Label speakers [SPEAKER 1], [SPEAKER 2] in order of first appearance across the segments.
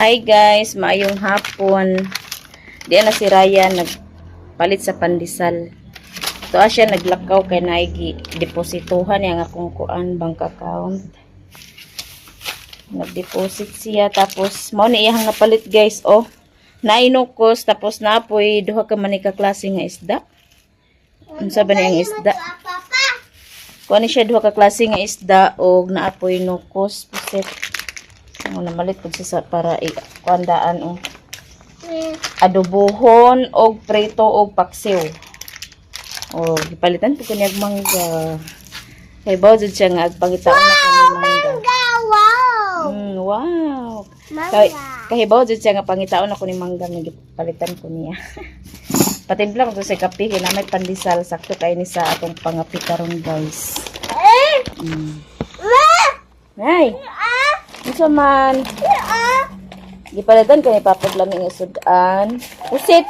[SPEAKER 1] Hi guys, maayong hapon. Diyan na si Ryan nagpalit sa pandesal. Ito siya naglakaw kay naigi deposituhan yang akong kuan bank account. Nag-deposit siya tapos mo ni iyang napalit guys oh. Nainukos tapos napoy duha ka manika klase nga isda. Unsa ba niyang isda? Kuha ni siya duha ka klase nga isda og naapoy nukos puset. Ang namalit pud siya sa para ikandaan o adobohon og preto og paksiw. O gipalitan po kanyag mangga. Kay bawo jud siya nga agpangitaon na kanyang mangga.
[SPEAKER 2] Wow!
[SPEAKER 1] Mm, wow.
[SPEAKER 2] Mangga.
[SPEAKER 1] Kahibaw jud siya nga pangitaon ako ni mangga nga gipalitan ko niya. Patimpla ko sa kape kay na may pandesal sakto kay ni sa atong pangapi karon guys.
[SPEAKER 2] Eh!
[SPEAKER 1] Mm. Ay,
[SPEAKER 2] Ah!
[SPEAKER 1] Unsa man?
[SPEAKER 2] Ah!
[SPEAKER 1] Gipalitan kay papaglaming isudan. Pusit.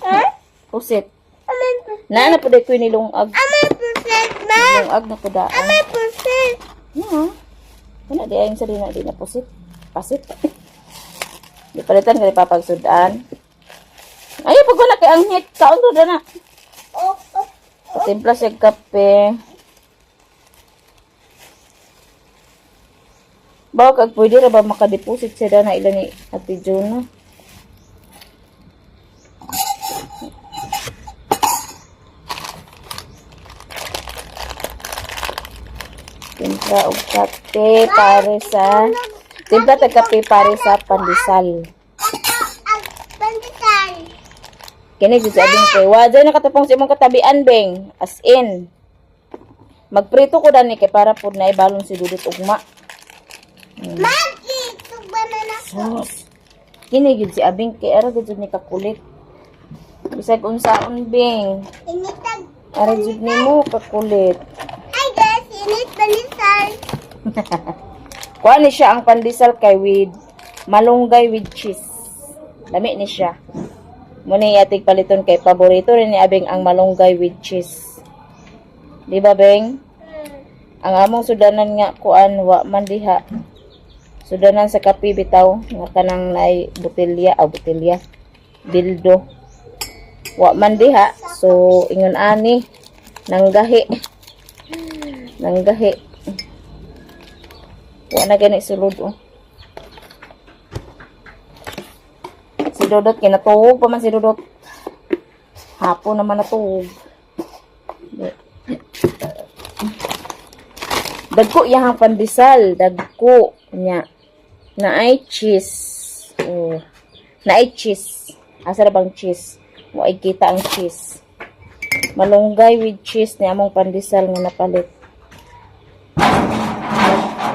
[SPEAKER 2] Ah!
[SPEAKER 1] Pusit.
[SPEAKER 2] Amay pusit.
[SPEAKER 1] Na na pud ko nilungag.
[SPEAKER 2] Amay pusit, ma!
[SPEAKER 1] Lungag na pudaan.
[SPEAKER 2] Amay pusit.
[SPEAKER 1] Yeah. Kana di ayong sa di na di na pusit. Pasit. Gipalitan kay papagsudan. Ay, pag wala kay ang hit, kaon na.
[SPEAKER 2] Oh, oh.
[SPEAKER 1] Patimpla siya kape. Bawa kag pwede ra ba makadeposit siya na ilan ni Ate Jonah? Timpla og kape pare sa Timpla tag kape pare sa pandesal.
[SPEAKER 2] Pandesal.
[SPEAKER 1] Kini jud sabing kay wa dyan nakatapong sa imong katabian beng as in. Magprito ko dani kay para pud na ibalon si dudot ugma.
[SPEAKER 2] Magi! Ako.
[SPEAKER 1] Sus. Kini gid si abing kay ara gid ni kakulit. Bisag unsaon beng.
[SPEAKER 2] Initag.
[SPEAKER 1] Ara jud nimo kakulit.
[SPEAKER 2] Ay, guys! Init pandesal.
[SPEAKER 1] Kuha ni siya ang pandesal kay with malunggay with cheese. Lami ni siya. Muna yatig paliton kay paborito rin ni Abing ang malunggay with cheese. Di ba, Beng? Ang among sudanan nga kuan wa man diha. Sudanan sa kape bitaw nga kanang nay botelya o botelya. Dildo. Wa man diha. So ingon ani nanggahi. Nanggahi. Wa na gani sulod oh. Si Dodot kinatuog pa man si Dodot. Hapon naman natuog. Di- Dagko iyang pandesal, dagko nya. Na ay cheese. Oh. Na ay cheese. Asa na bang cheese? Mo ay kita ang cheese. Malunggay with cheese ni among pandesal nga napalit.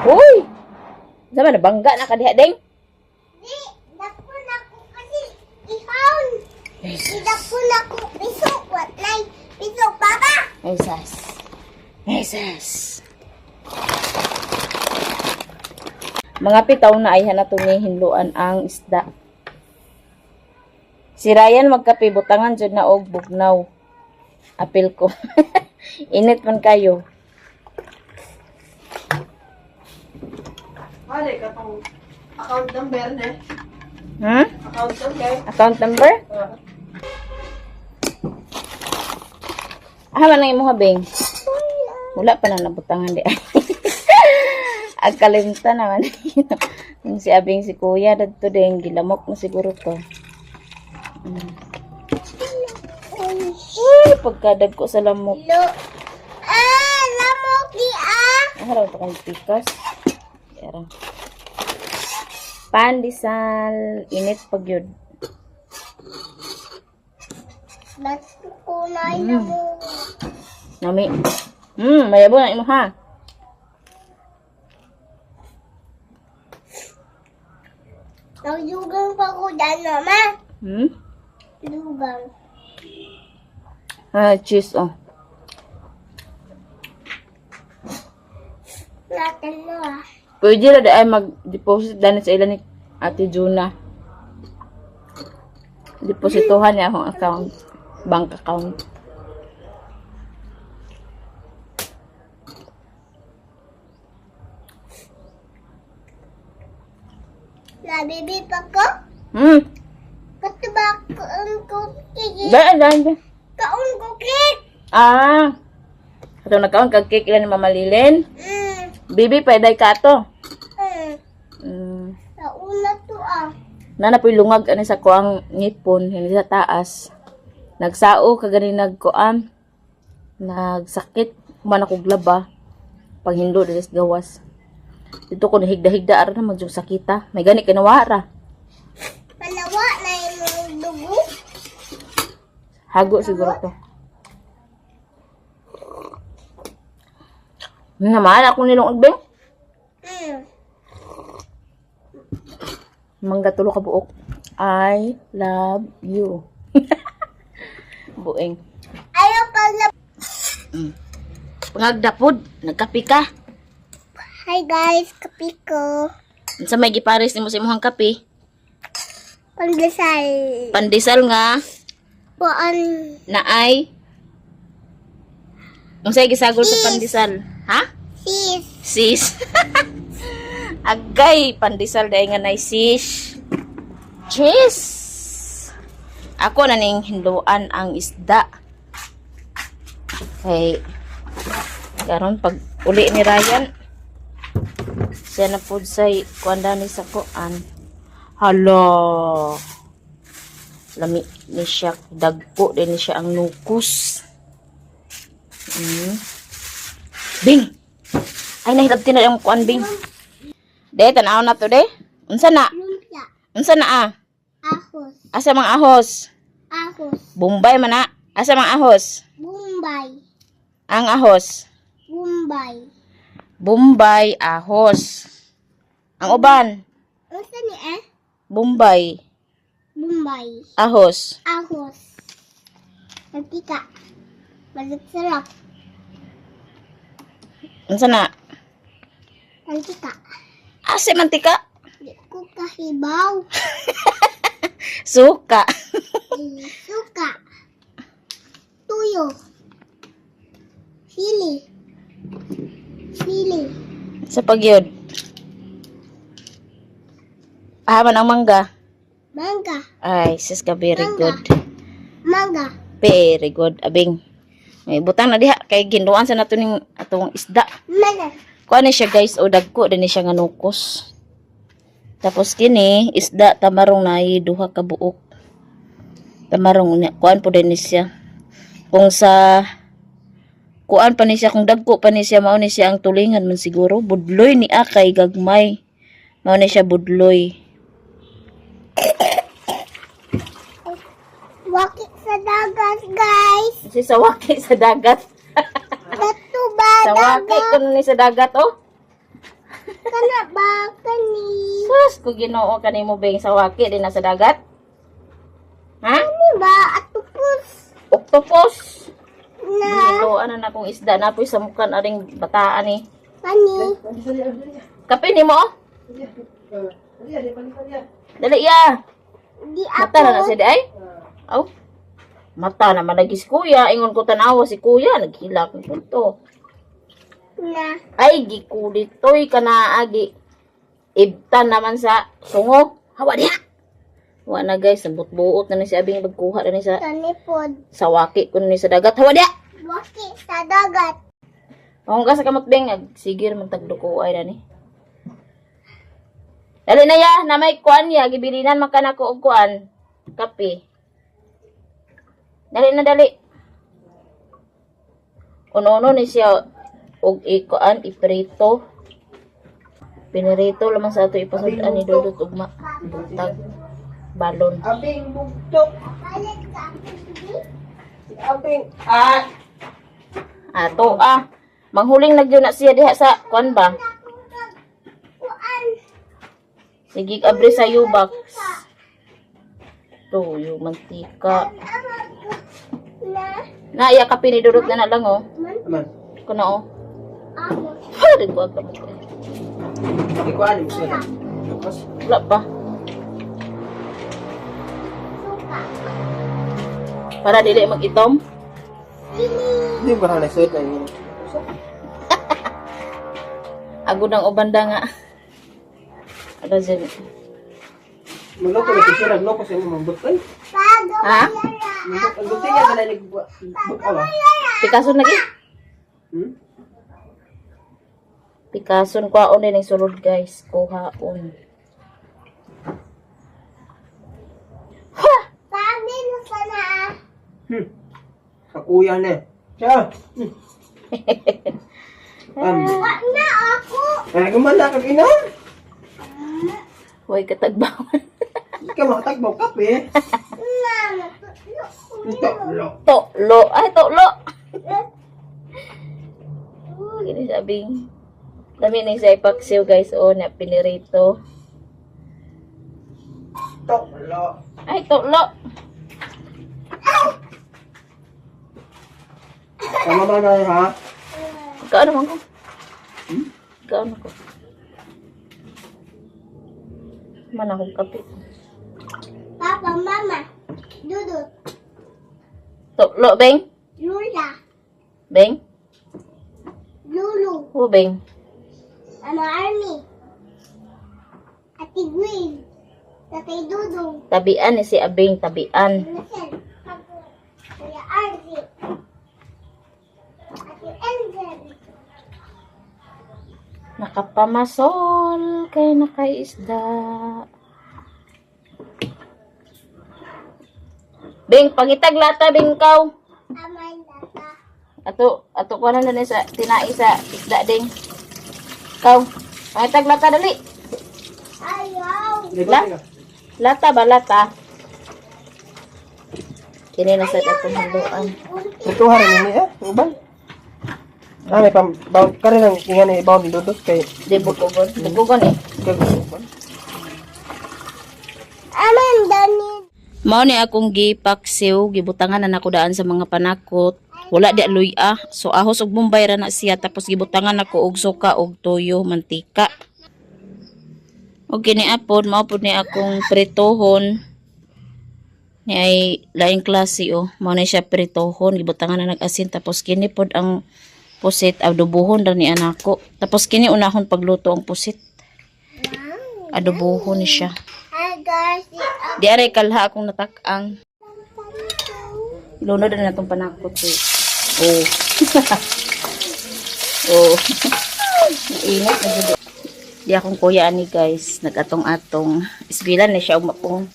[SPEAKER 1] Uy! Sama na bangga na kadiha ding.
[SPEAKER 2] Di! Dako na ko kasi ihawn. Idako na ko piso. What na piso, papa?
[SPEAKER 1] Jesus. Jesus. Mga pitaw na ay hanatong hinluan ang isda. Si Ryan magkape butangan jud na og bugnaw. Apil ko. Init man kayo.
[SPEAKER 3] Wala ka account number na.
[SPEAKER 1] Hmm?
[SPEAKER 3] Account number.
[SPEAKER 1] Account number? Ah, man ang imong habing. Wala pa na nabutangan di. Agkalimta naman. Yung si Abing si Kuya, dagto din, gilamok na siguro to. Mm. Uy, pagkadag ko sa lamok.
[SPEAKER 2] Lo. Ah! Lamok di ah!
[SPEAKER 1] Harap pa kang pikas. Yara. Pandesal, init pag yun.
[SPEAKER 2] Ba't ko na mm. mo?
[SPEAKER 1] Nami. Hmm, mayabo na imo ha.
[SPEAKER 2] Nagdugang pa ko dyan, mama.
[SPEAKER 1] Hmm?
[SPEAKER 2] Dugang.
[SPEAKER 1] Ah, cheese oh.
[SPEAKER 2] Natin mo ah.
[SPEAKER 1] Pwede ra ay mag-deposit dani sa ilan ni Ate Juna. Depositohan niya akong account. Bank account.
[SPEAKER 2] Nabibi pa ko.
[SPEAKER 1] Hmm.
[SPEAKER 2] Ang cookie.
[SPEAKER 1] Daan, daan, daan.
[SPEAKER 2] Kaon cookie.
[SPEAKER 1] Ah. Ito nagkaon kag cake ilan ni Mama Lilin.
[SPEAKER 2] Mm.
[SPEAKER 1] Bibi, pwede ka to.
[SPEAKER 2] Mm.
[SPEAKER 1] Hmm.
[SPEAKER 2] Sa una to ah.
[SPEAKER 1] Nana po'y lungag ani sa kuang ngipon, hindi sa taas. Nagsao kagani nagkuan. Nagsakit man ako glaba. Pag hindo dili gawas. Dito ko nahigda-higda ara na magjong sakita. May gani kinawara.
[SPEAKER 2] Palawa na yung dugo.
[SPEAKER 1] Hago siguro to. Naman ako nilong agbeng.
[SPEAKER 2] Mm.
[SPEAKER 1] Mangga tulo ka buok. I love you. Bueng.
[SPEAKER 2] Ayaw pala.
[SPEAKER 1] Pangagdapod, nagkapi ka.
[SPEAKER 2] Hi guys, kapi ko.
[SPEAKER 1] Sa may gipares nimo sa imong kape,
[SPEAKER 2] Pandesal.
[SPEAKER 1] pandesal nga
[SPEAKER 2] Puan.
[SPEAKER 1] na ay Unsay gisagol sa pandesal? Ha?
[SPEAKER 2] Sis.
[SPEAKER 1] Sis. Agay, pandesal dahil nga na sis. Cheese. Ako na ning hinduan ang isda. Okay. Karon pag uli ni Ryan, siya na po sa kuanda ni sa kuan. Hala. Lami ni siya, dagpo din ni siya ang nukus. Mm. Bing! Ay, nahilabti na yung kuan, Bing. De, tanaw na to, de. Unsa na? Unsa na, ah?
[SPEAKER 2] Ahos.
[SPEAKER 1] Asa mga ahos?
[SPEAKER 2] Ahos.
[SPEAKER 1] Bombay man na. Asa mga ahos?
[SPEAKER 2] Bombay.
[SPEAKER 1] Ang ahos.
[SPEAKER 2] Bombay.
[SPEAKER 1] Bombay, ahos. Ang uban,
[SPEAKER 2] Ano ni eh?
[SPEAKER 1] Bombay,
[SPEAKER 2] Bombay.
[SPEAKER 1] ahos.
[SPEAKER 2] Ahos. Mantika. Balik sarap.
[SPEAKER 1] Unsa na?
[SPEAKER 2] Mantika.
[SPEAKER 1] Asa mantika?
[SPEAKER 2] Di ko kahibaw.
[SPEAKER 1] Suka.
[SPEAKER 2] Suka. Tuyo. Sili. Sili.
[SPEAKER 1] Sa pagyod. Ahaman ang mangga.
[SPEAKER 2] Mangga.
[SPEAKER 1] Ay, sis ka very
[SPEAKER 2] Mangga.
[SPEAKER 1] good.
[SPEAKER 2] Mangga.
[SPEAKER 1] Very good, abing. May butang na diha kay ginduan sa nato ning atong isda.
[SPEAKER 2] Mangga.
[SPEAKER 1] Kuha ni siya guys, o dagko din siya nga nukos. Tapos kini, isda tamarong na duha ka buok. Tamarong niya, kuan po din siya. Kung sa kuan pa ni siya, kung dagko pa ni siya, mao ni siya ang tulingan man siguro. Budloy ni akay gagmay. Mao ni siya budloy.
[SPEAKER 2] Wakit sa dagat, guys.
[SPEAKER 1] Si sawaki sa dagat.
[SPEAKER 2] Datu ba
[SPEAKER 1] Sawaki
[SPEAKER 2] dagat?
[SPEAKER 1] kuno ni sa dagat oh.
[SPEAKER 2] Kana ba kani?
[SPEAKER 1] Sus, ko ginoo kanimo beng sawaki din na sa dagat. Ha?
[SPEAKER 2] Kani ba atupos
[SPEAKER 1] Octopus.
[SPEAKER 2] na
[SPEAKER 1] Ito, ano na kung isda na po sa mukhan aring bataan ni.
[SPEAKER 2] kani?
[SPEAKER 1] Kape ni mo? oh. Dali ya.
[SPEAKER 2] Di
[SPEAKER 1] Mata na na siya di ay? Aw. Mata na malagi si kuya. Ingon ko tanawa si kuya. Naghila ko to.
[SPEAKER 2] Na.
[SPEAKER 1] Ay, gikulit to'y kanaagi. Ibtan naman sa sungo. Hawa niya. Hawa na guys. Sabot-buot na ni si Abing magkuha na ni sa
[SPEAKER 2] Kani pod.
[SPEAKER 1] sawaki ko na ni sa dagat. Hawa niya.
[SPEAKER 2] Wakit sa dagat.
[SPEAKER 1] Ang ka sa kamot beng, sige man tagduko ay na ni. Dali na ya, na may kuan ya, gibilinan man ka na ko og kuan. Kape. Dali na dali. Uno-uno ni siya og ikuan iprito. Pinirito lamang sa ato ipasudan ni Dudut ugma. Buntag. Balon.
[SPEAKER 3] Abing bugtok. Abing. Ah!
[SPEAKER 1] Ato ah. Manghuling nagyo na siya diha sa kuan ba? Sige, abri sa yubak. To, yung mantika.
[SPEAKER 2] Na.
[SPEAKER 1] Na, iya kape ni Dudut na na lang, oh.
[SPEAKER 2] Man.
[SPEAKER 3] Aman.
[SPEAKER 1] Kuno, oh.
[SPEAKER 2] Ahos.
[SPEAKER 1] Ha, rin ko agad ko.
[SPEAKER 3] Hindi ko alam. Lukas.
[SPEAKER 1] Wala pa.
[SPEAKER 2] Suka.
[SPEAKER 1] Para dili mag-itom.
[SPEAKER 3] Hindi ba na nagsuot na yun?
[SPEAKER 1] Agod ang ubanda nga. Ano dyan?
[SPEAKER 3] Magloko na siya, nagloko siya ng mga butay.
[SPEAKER 2] Bago
[SPEAKER 1] Ha?
[SPEAKER 3] Ang butay niya na nagbuka ba?
[SPEAKER 1] Picasso lagi.
[SPEAKER 3] Hmm?
[SPEAKER 1] Picasso kuhaon din ang sulod guys. Kuhaon. Ha!
[SPEAKER 2] Sabi mo sana.
[SPEAKER 3] Hmm. Sa kuya na. Siya. Um,
[SPEAKER 2] na ako.
[SPEAKER 3] ay, gumala kag ina.
[SPEAKER 1] Huwag katagbawan.
[SPEAKER 3] Hindi ka makatagbaw kape.
[SPEAKER 2] Na, matutlo ko.
[SPEAKER 3] Ito, lo.
[SPEAKER 1] Toklo. Ay, toklo. Oh, gini sabing. Dami na sa ipaksiw guys. O, na pinirito.
[SPEAKER 3] Ito, lo.
[SPEAKER 1] Ay, toklo.
[SPEAKER 3] Tama ba na ha?
[SPEAKER 1] Ikaw naman ko. Ikaw na ko. Man akong kape.
[SPEAKER 2] Papa, mama. Dudu.
[SPEAKER 1] Toklo, Beng.
[SPEAKER 2] Lula.
[SPEAKER 1] Beng.
[SPEAKER 2] Lulu.
[SPEAKER 1] O, Beng.
[SPEAKER 2] Ano, Army. Ati Gwen. Tatay Dudong.
[SPEAKER 1] Tabian ni si Abeng. Tabian.
[SPEAKER 2] Nasel. Kuya Arzi. Ati Enzel.
[SPEAKER 1] Nakapamasol kay nakaisda. Beng, pangitag lata, Beng, kaw. Ato, ato ko na na sa tinai sa isda ding. Kaw, pangitag lata dali.
[SPEAKER 2] Ayaw.
[SPEAKER 1] La? Lata ba lata? Kini na sa atong haluan.
[SPEAKER 3] Ito harin ini eh. Ubal. Ah, may pam... Baw, kari lang ingan ni baw ni Dudot kay...
[SPEAKER 1] Di bukugon. Bukugon eh.
[SPEAKER 3] Kag...
[SPEAKER 2] Aman, Dani.
[SPEAKER 1] Mao ni akong gipaksiw, gibutangan na nako daan sa mga panakot. Wala di aluy ah. So ahos og bombay ra na siya tapos gibutangan nako og suka og toyo, mantika. Og kini apod mao pod ni akong pritohon. Ni ay laing klase oh. Mao ni siya pritohon, gibutangan na nag-asin tapos kini pod ang pusit adobohon ra ni anako. Tapos kini unahon pagluto ang pusit. Adobohon ni siya. Di aray kalha akong natak-ang. Ilunod na natong panakot eh. Oh. oh. Ingat na gud. Di akong kuya ani guys, nagatong-atong. Isbilan na siya umapong.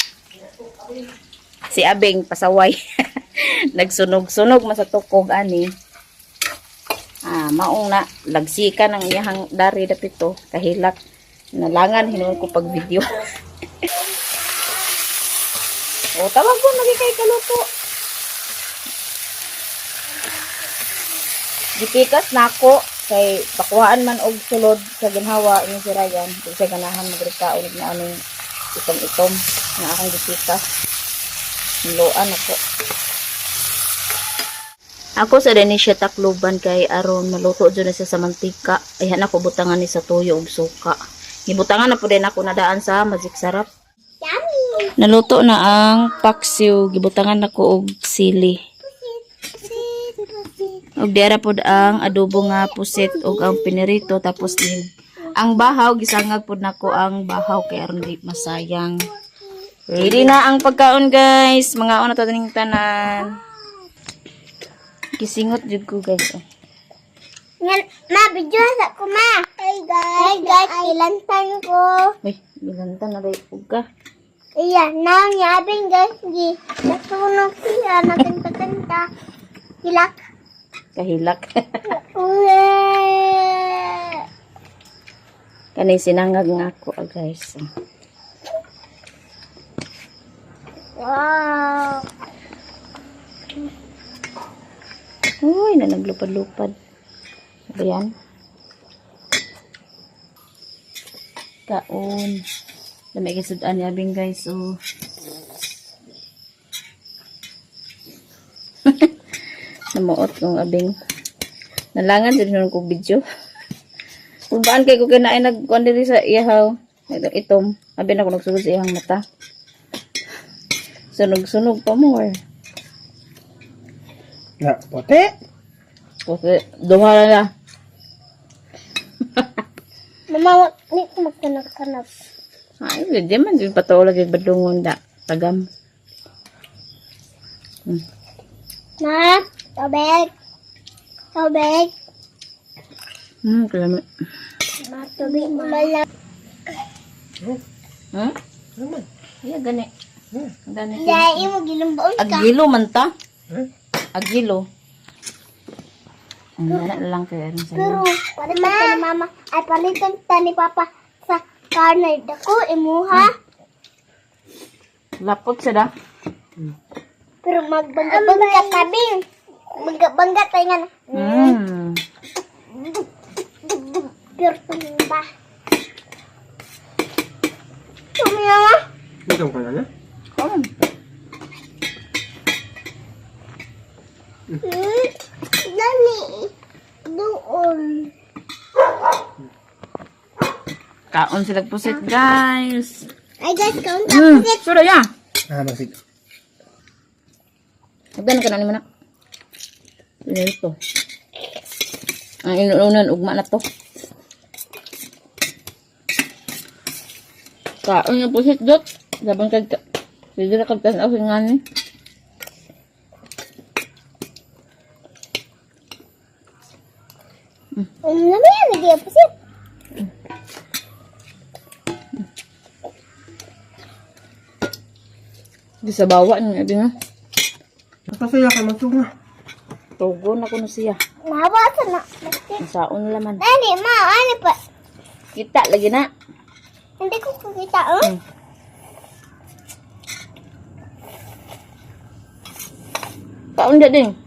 [SPEAKER 1] Si Abeng pasaway. Nagsunog-sunog man sa tukog ani. Ah, maong na lagsika ng iyahang dari dapito kahilak. Nalangan hinuon ko pag video. O, tawag ko, lagi kay kaluto. Gipikas na ako, kay pakuhaan man og sulod sa ginhawa ini si Ryan. Di siya ganahan magrikaon na anong itom-itom na akong gipikas. Niluan ako. Ako sa din siya takluban kay aron maluto dyan na sa mantika. Ayan ako butangan ni sa tuyo ug suka. Gibutangan na po din ako nadaan sa Magic Sarap. Naluto na ang paksiw, gibutangan nako og sili. Og dera pod ang adobo nga pusit og ang pinirito tapos ni ang bahaw gisangag pod nako ang bahaw kay aron di masayang. Ready na ang pagkaon guys. Mga una to ning tanan. Gisingot jud ko guys. oh.
[SPEAKER 2] Nga, ma, video sa ko, ma. Hey, guys. Hey, guys. Ilantan ko.
[SPEAKER 1] Uy, bilanta na ray ka.
[SPEAKER 2] Iya, now nyabing guys. Di, nasunog siya. Nakanta-kanta. Hilak.
[SPEAKER 1] Kahilak. Kani sinangag nga ako ah, guys.
[SPEAKER 2] Wow.
[SPEAKER 1] Uy, na naglupad-lupad. Ano yan? Kaon. Dami kay sudan ni abing guys. So. Namuot kong abing. Nalangan din nun kong video. Kung baan kay ko kinain nagkuhan diri sa iyahaw. Ito, itom. Abi na ko nagsulod sa iyang mata. Sunog-sunog pa more.
[SPEAKER 3] Na, pote.
[SPEAKER 1] Kasi duha na na.
[SPEAKER 2] Mama, wag ni ko magkanap-kanap.
[SPEAKER 1] Ay, di man din patuloy lagi badungon da. Tagam.
[SPEAKER 2] Ma, tubig. Tubig.
[SPEAKER 1] Hmm, kalami.
[SPEAKER 2] Ma, tubig. Malam.
[SPEAKER 1] Hmm?
[SPEAKER 3] Ano man?
[SPEAKER 1] Iya gani.
[SPEAKER 3] Hmm.
[SPEAKER 1] Gani.
[SPEAKER 2] Dahil mo ginambaon ka.
[SPEAKER 1] Agilo man ta.
[SPEAKER 3] Hmm?
[SPEAKER 1] Agilo. Ang lang kaya rin sa'yo.
[SPEAKER 2] Pero, palitan ta ni mama. Ay, palitan ta ni papa sa karne. Dako, imuha.
[SPEAKER 1] Lapot siya da.
[SPEAKER 2] Pero magbangga-bangga tabi. Bangga-bangga tayo nga na.
[SPEAKER 1] Hmm.
[SPEAKER 2] Pure tumba. Tumiya nga.
[SPEAKER 3] Ikaw ka na na?
[SPEAKER 1] Oh.
[SPEAKER 2] Hmm. Dali. Doon.
[SPEAKER 1] Kaon sila pusit, guys.
[SPEAKER 2] Ay guys, kaun
[SPEAKER 1] Hmm. Sura ya.
[SPEAKER 3] Ah, masig.
[SPEAKER 1] Magdan ka na ni manak. Ano ito? Ang inuunan, ugma na to. Kaon yung pusit, Dot. Labang kag... Sige na kagtas ako nga ni.
[SPEAKER 2] Ano naman yan? Hindi yan pusit.
[SPEAKER 1] Di sa bawa niya, di nga.
[SPEAKER 3] Napasaya ka magtunga.
[SPEAKER 1] Tugon ako na siya.
[SPEAKER 2] Nahawasan na. Bakit?
[SPEAKER 1] Ang saon laman.
[SPEAKER 2] Dali, ma. Ano pa?
[SPEAKER 1] Kita lagi na.
[SPEAKER 2] Hindi ko kakita, oh.
[SPEAKER 1] Hmm. Kaon dia ding.